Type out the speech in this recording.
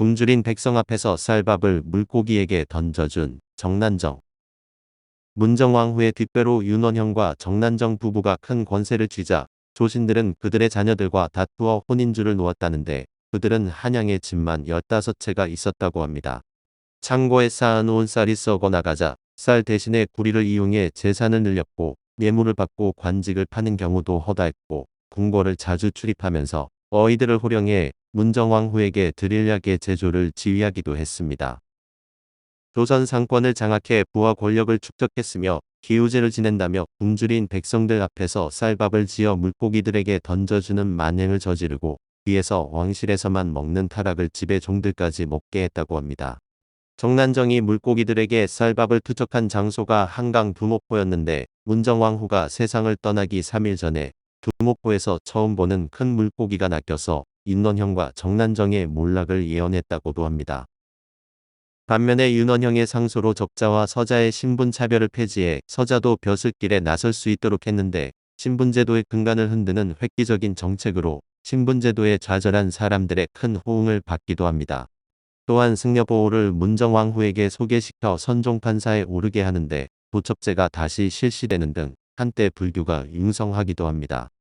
굶주린 백성 앞에서 쌀밥을 물고기에게 던져준 정난정. 문정왕 후의 뒷배로 윤원형과 정난정 부부가 큰 권세를 쥐자 조신들은 그들의 자녀들과 다투어 혼인줄을 놓았다는데 그들은 한양에 집만 15채가 있었다고 합니다. 창고에 쌓아놓은 쌀이 썩어 나가자 쌀 대신에 구리를 이용해 재산을 늘렸고 예물을 받고 관직을 파는 경우도 허다했고 궁궐을 자주 출입하면서 어이들을 호령해 문정왕 후에게 드릴 약의 제조를 지휘하기도 했습니다. 조선 상권을 장악해 부와 권력을 축적했으며 기우제를 지낸다며 굶주린 백성들 앞에서 쌀밥을 지어 물고기들에게 던져주는 만행을 저지르고 위에서 왕실에서만 먹는 타락을 집의 종들까지 먹게 했다고 합니다. 정난정이 물고기들에게 쌀밥을 투척한 장소가 한강 두목포였는데 문정왕 후가 세상을 떠나기 3일 전에 두목포에서 처음 보는 큰 물고기가 낚여서 인원형과 정난정의 몰락을 예언했다고도 합니다. 반면에 윤원형의 상소로 적자와 서자의 신분 차별을 폐지해 서자도 벼슬길에 나설 수 있도록 했는데 신분제도의 근간을 흔드는 획기적인 정책으로 신분제도에 좌절한 사람들의 큰 호응을 받기도 합니다. 또한 승려보호를 문정왕 후에게 소개시켜 선종판사에 오르게 하는데 도첩제가 다시 실시되는 등 한때 불교가 융성하기도 합니다.